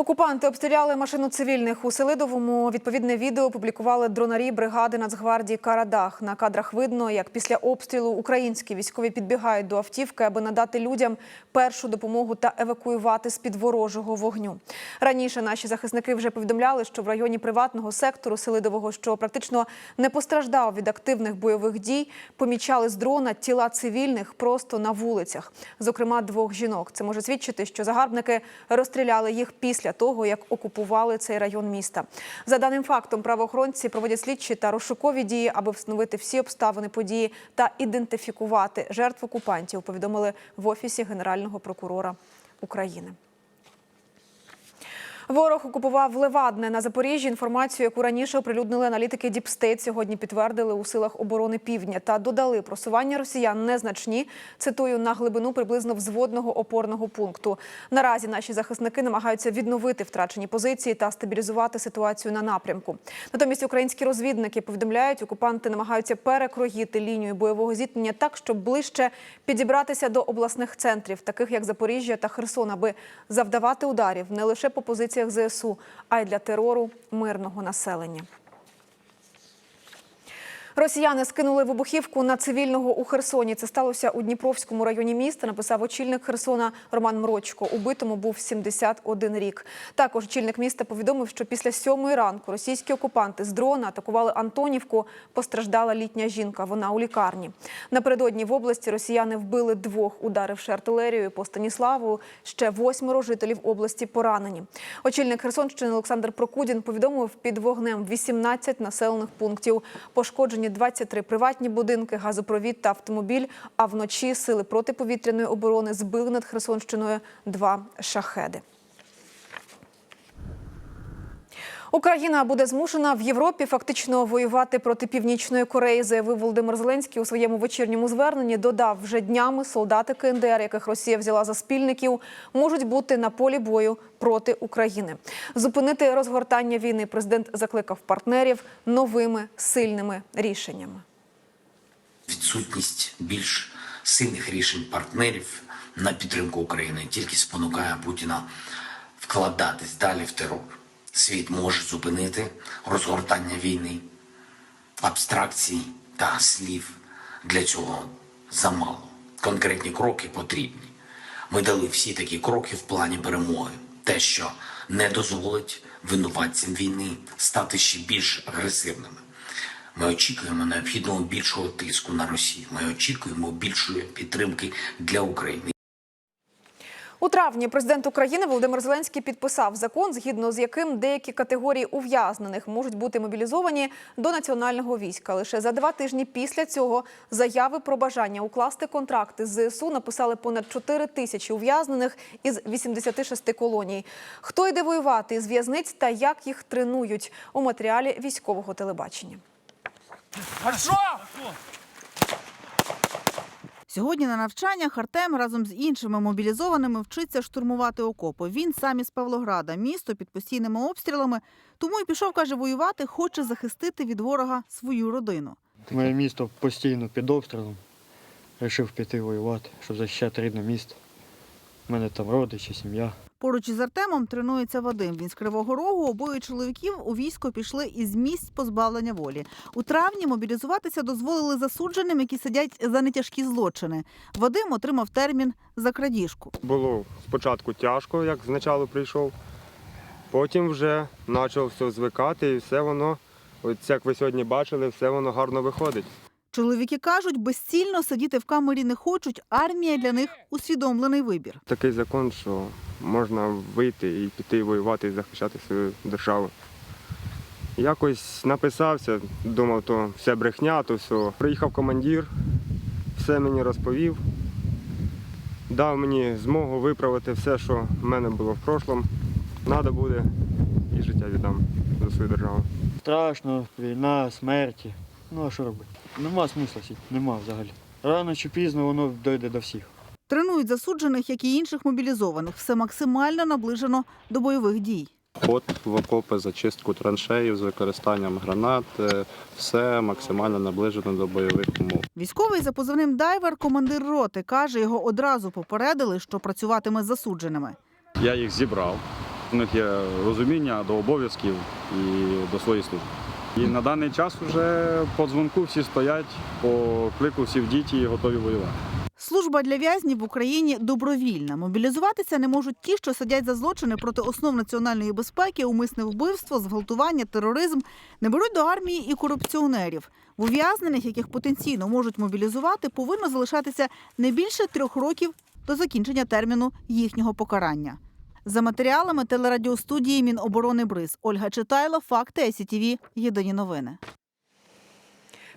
Окупанти обстріляли машину цивільних у Селидовому. Відповідне відео публікували дронарі бригади Нацгвардії Карадах. На кадрах видно, як після обстрілу українські військові підбігають до автівки, аби надати людям першу допомогу та евакуювати з під ворожого вогню. Раніше наші захисники вже повідомляли, що в районі приватного сектору Селидового, що практично не постраждав від активних бойових дій, помічали з дрона тіла цивільних просто на вулицях, зокрема двох жінок. Це може свідчити, що загарбники розстріляли їх після того, як окупували цей район міста. За даним фактом, правоохоронці проводять слідчі та розшукові дії, аби встановити всі обставини події та ідентифікувати жертв окупантів. Повідомили в офісі генерального прокурора України. Ворог окупував Левадне на Запоріжжі. Інформацію, яку раніше оприлюднили аналітики Діпстейт, сьогодні підтвердили у силах оборони Півдня та додали просування росіян незначні. Цитую на глибину приблизно взводного опорного пункту. Наразі наші захисники намагаються відновити втрачені позиції та стабілізувати ситуацію на напрямку. Натомість українські розвідники повідомляють, окупанти намагаються перекроїти лінію бойового зіткнення так, щоб ближче підібратися до обласних центрів, таких як Запоріжжя та Херсон, аби завдавати ударів не лише по позиціях ЗСУ, а й для терору мирного населення. Росіяни скинули вибухівку на цивільного у Херсоні. Це сталося у Дніпровському районі міста. Написав очільник Херсона Роман Мрочко. Убитому був 71 рік. Також очільник міста повідомив, що після сьомої ранку російські окупанти з дрона атакували Антонівку. Постраждала літня жінка. Вона у лікарні. Напередодні в області росіяни вбили двох, ударивши артилерією по Станіславу. Ще восьмеро жителів області поранені. Очільник Херсонщини Олександр Прокудін повідомив під вогнем 18 населених пунктів. Пошкоджені 23 приватні будинки, газопровід та автомобіль. А вночі сили протиповітряної оборони збили над Херсонщиною два шахеди. Україна буде змушена в Європі фактично воювати проти північної Кореї, заявив Володимир Зеленський у своєму вечірньому зверненні. Додав вже днями солдати КНДР, яких Росія взяла за спільників, можуть бути на полі бою проти України. Зупинити розгортання війни президент закликав партнерів новими сильними рішеннями. відсутність більш сильних рішень партнерів на підтримку України тільки спонукає Путіна вкладатись далі в терор. Світ може зупинити розгортання війни, абстракцій та слів. Для цього замало. Конкретні кроки потрібні. Ми дали всі такі кроки в плані перемоги. Те, що не дозволить винуватцям війни стати ще більш агресивними. Ми очікуємо необхідного більшого тиску на Росію. Ми очікуємо більшої підтримки для України. У травні президент України Володимир Зеленський підписав закон, згідно з яким деякі категорії ув'язнених можуть бути мобілізовані до національного війська. Лише за два тижні після цього заяви про бажання укласти контракти з ЗСУ написали понад 4 тисячі ув'язнених із 86 колоній. Хто йде воювати із в'язниць та як їх тренують у матеріалі військового телебачення. Сьогодні на навчаннях Артем разом з іншими мобілізованими вчиться штурмувати окопи. Він сам із Павлограда, місто під постійними обстрілами. Тому і пішов, каже, воювати, хоче захистити від ворога свою родину. Моє місто постійно під обстрілом. Рішив піти воювати, щоб захищати рідне місто. У мене там родичі, сім'я. Поруч із Артемом тренується Вадим. Він з Кривого Рогу. Обоє чоловіків у військо пішли із місць позбавлення волі. У травні мобілізуватися дозволили засудженим, які сидять за нетяжкі злочини. Вадим отримав термін за крадіжку. Було спочатку тяжко, як спочатку прийшов. Потім вже почав все звикати і все воно, от як ви сьогодні бачили, все воно гарно виходить. Чоловіки кажуть, безцільно сидіти в камері не хочуть. Армія для них усвідомлений вибір. Такий закон, що можна вийти і піти воювати і захищати свою державу. Якось написався, думав, то все брехня, то все. Приїхав командир, все мені розповів, дав мені змогу виправити все, що в мене було в прошлому. Треба буде і життя віддам за свою державу. Страшно, війна, смерті. Ну а що робити? Нема смисла сидіти, нема взагалі. Рано чи пізно воно дойде до всіх. Тренують засуджених, як і інших мобілізованих. Все максимально наближено до бойових дій. Ход в окопи, зачистку траншеїв з використанням гранат, е, все максимально наближено до бойових умов. Військовий за позивним дайвер, командир роти, каже, його одразу попередили, що працюватиме з засудженими. Я їх зібрав. У них є розуміння до обов'язків і до своєї служби. І на даний час вже по дзвонку всі стоять, по клику всі в діті і готові воювати. Служба для в'язнів в Україні добровільна. Мобілізуватися не можуть ті, що сидять за злочини проти основ національної безпеки, умисне вбивство, зґвалтування, тероризм. Не беруть до армії і корупціонерів. В ув'язнених, яких потенційно можуть мобілізувати, повинно залишатися не більше трьох років до закінчення терміну їхнього покарання. За матеріалами телерадіостудії Міноборони Бриз Ольга Читайло, факти СІТВ, Єдині новини.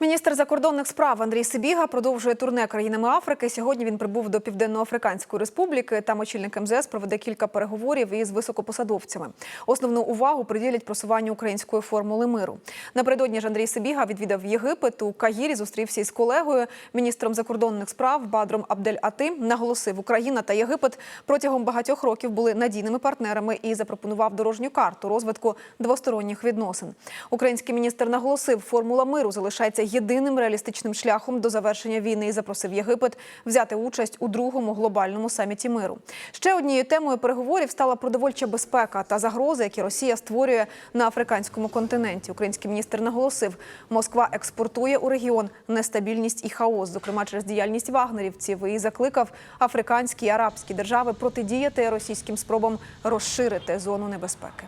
Міністр закордонних справ Андрій Сибіга продовжує турне країнами Африки. Сьогодні він прибув до Південно-Африканської республіки. Там очільник МЗС проведе кілька переговорів із високопосадовцями. Основну увагу приділять просуванню української формули миру. Напередодні ж Андрій Сибіга відвідав Єгипет. У Каїрі зустрівся із колегою, міністром закордонних справ Бадром Абдель Атим. Наголосив, Україна та Єгипет протягом багатьох років були надійними партнерами і запропонував дорожню карту розвитку двосторонніх відносин. Український міністр наголосив, формула миру залишається єдиним реалістичним шляхом до завершення війни і запросив Єгипет взяти участь у другому глобальному саміті миру. Ще однією темою переговорів стала продовольча безпека та загрози, які Росія створює на африканському континенті. Український міністр наголосив, Москва експортує у регіон нестабільність і хаос, зокрема через діяльність вагнерівців, і закликав африканські і арабські держави протидіяти російським спробам розширити зону небезпеки.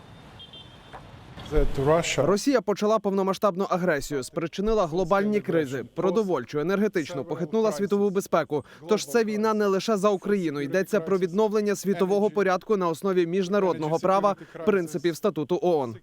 Росія почала повномасштабну агресію, спричинила глобальні кризи, продовольчу, енергетичну, похитнула світову безпеку. Тож це війна не лише за Україну. Йдеться про відновлення світового порядку на основі міжнародного права, принципів статуту ООН.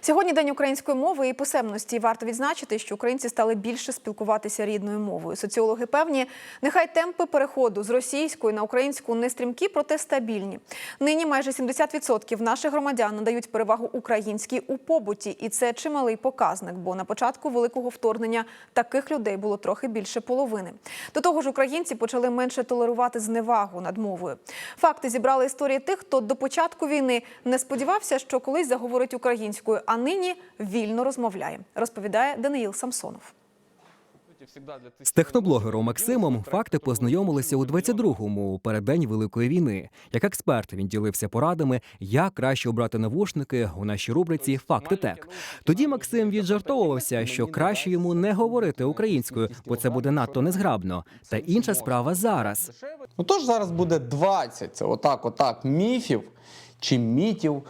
Сьогодні день української мови і писемності. Варто відзначити, що українці стали більше спілкуватися рідною мовою. Соціологи певні, нехай темпи переходу з російської на українську не стрімкі, проте стабільні. Нині майже 70% наших громадян надають перевагу українській у побуті, і це чималий показник. Бо на початку великого вторгнення таких людей було трохи більше половини. До того ж, українці почали менше толерувати зневагу над мовою. Факти зібрали історії тих, хто до початку війни не сподівався, що колись заговорить українською, а нині вільно розмовляє. Розповідає Даниїл Самсонов. З техноблогером Максимом факти познайомилися у 22-му, у переддень Великої війни. Як експерт він ділився порадами, як краще обрати навушники у нашій рубриці Факти Тек. Тоді Максим віджартовувався, що краще йому не говорити українською, бо це буде надто незграбно. Та інша справа зараз. Ну тож зараз буде 20, це отак, отак, міфів чи мітів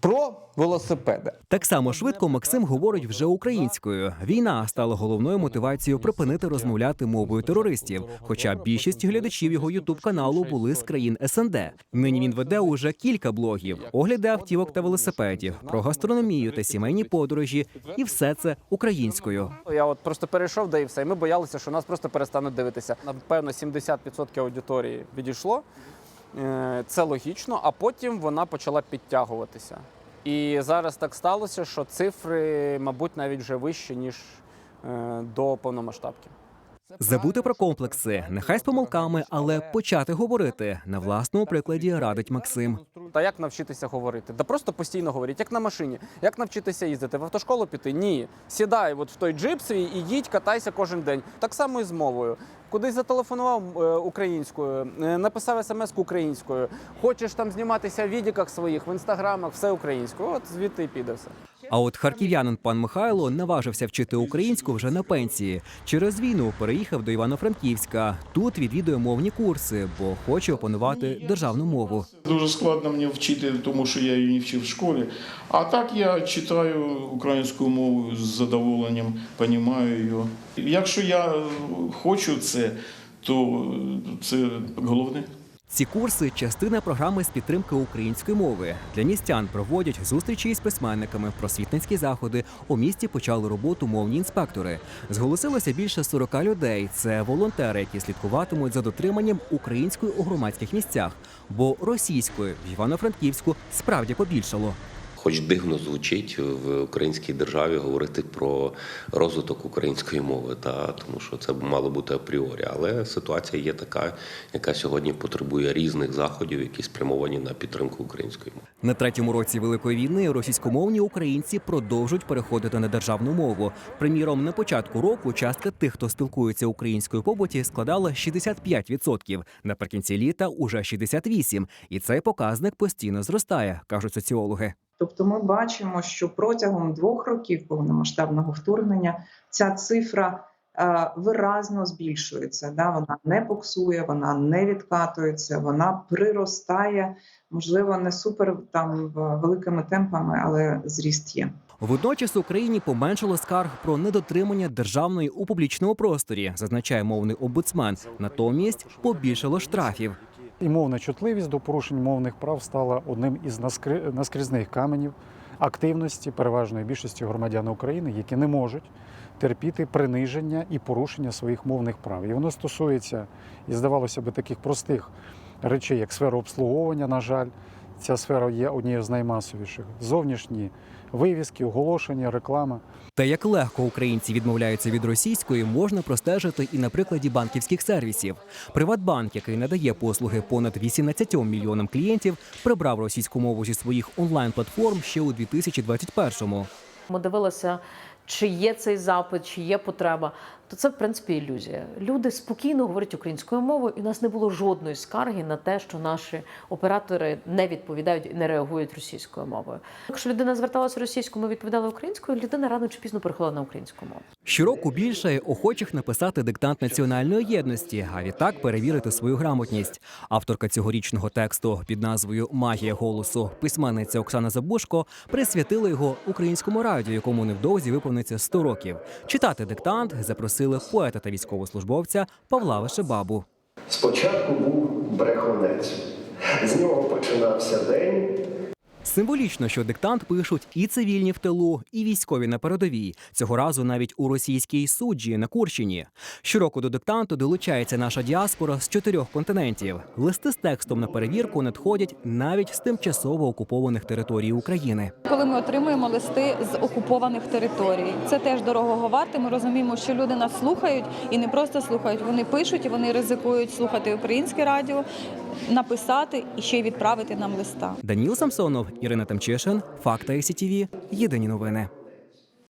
про велосипеди. Так само швидко Максим говорить вже українською. Війна стала головною мотивацією припинити розмовляти мовою терористів. Хоча більшість глядачів його ютуб каналу були з країн СНД. Нині він веде уже кілька блогів: огляди автівок та велосипедів, про гастрономію та сімейні подорожі, і все це українською. Я от просто перейшов, де і все. І ми боялися, що нас просто перестануть дивитися. Напевно, 70% аудиторії відійшло. Е, Це логічно, а потім вона почала підтягуватися. І зараз так сталося, що цифри, мабуть, навіть вже вищі, ніж е, до повномасштабки. Забути про комплекси, нехай з помилками, але почати говорити на власному прикладі радить Максим. Та як навчитися говорити? Да просто постійно говоріть, як на машині. Як навчитися їздити? В автошколу піти? Ні. Сідай от в той джип свій і їдь, катайся кожен день. Так само і з мовою. Кудись зателефонував е, українською, е, написав смс українською. Хочеш там зніматися в відіках своїх, в інстаграмах, все українською. От звідти і піде все. А от харків'янин пан Михайло наважився вчити українську вже на пенсії. Через війну переїхав до Івано-Франківська. Тут відвідує мовні курси, бо хоче опанувати державну мову. Дуже складно мені вчити, тому що я її не вчив в школі. А так я читаю українську мову з задоволенням, розумію її. Якщо я хочу це, то це головне. Ці курси частина програми з підтримки української мови. Для містян проводять зустрічі із письменниками, просвітницькі заходи. У місті почали роботу мовні інспектори. Зголосилося більше 40 людей. Це волонтери, які слідкуватимуть за дотриманням української у громадських місцях, бо російської в Івано-Франківську справді побільшало. Хоч дивно звучить в українській державі говорити про розвиток української мови, та тому що це мало бути апріорі. Але ситуація є така, яка сьогодні потребує різних заходів, які спрямовані на підтримку української мови. На третьому році великої війни російськомовні українці продовжують переходити на державну мову. Приміром, на початку року частка тих, хто спілкується українською побуті, складала 65%. Наприкінці літа уже 68%. І цей показник постійно зростає, кажуть соціологи. Тобто ми бачимо, що протягом двох років повномасштабного вторгнення ця цифра е, виразно збільшується. Да? Вона не буксує, вона не відкатується, вона приростає, можливо, не супер там великими темпами, але зріст є. Водночас Україні поменшало скарг про недотримання державної у публічному просторі, зазначає мовний омбудсмен. Натомість побільшало штрафів. І мовна чутливість до порушень мовних прав стала одним із наскрізних каменів активності переважної більшості громадян України, які не можуть терпіти приниження і порушення своїх мовних прав. І воно стосується, і здавалося би, таких простих речей, як сфера обслуговування. На жаль, ця сфера є однією з наймасовіших. Зовнішні вивіски, оголошення, реклама. Та як легко українці відмовляються від російської, можна простежити і на прикладі банківських сервісів. Приватбанк, який надає послуги понад 18 мільйонам клієнтів, прибрав російську мову зі своїх онлайн-платформ ще у 2021-му. Ми дивилися, чи є цей запит, чи є потреба. То це в принципі ілюзія. Люди спокійно говорять українською мовою, і у нас не було жодної скарги на те, що наші оператори не відповідають і не реагують російською мовою. Якщо людина зверталася російською, ми відповідали українською. Людина рано чи пізно переходила на українську мову. Щороку більше охочих написати диктант національної єдності, а відтак перевірити свою грамотність. Авторка цьогорічного тексту під назвою Магія голосу письменниця Оксана Забушко присвятила його українському радіо, якому невдовзі виповниться 100 років. Читати диктант запросили поета та військовослужбовця Павла Вишебабу. Спочатку був брехунець. З нього починався день. Символічно, що диктант пишуть і цивільні в тилу, і військові на передовій. Цього разу навіть у російській суджі на Курщині. Щороку до диктанту долучається наша діаспора з чотирьох континентів. Листи з текстом на перевірку надходять навіть з тимчасово окупованих територій України. Коли ми отримуємо листи з окупованих територій, це теж дорогого варте. Ми розуміємо, що люди нас слухають і не просто слухають, вони пишуть вони ризикують слухати українське радіо, написати і ще й відправити нам листа. Даніл Самсонов, Ірина Тамчишин, Факта СІТІВІ. Єдині новини.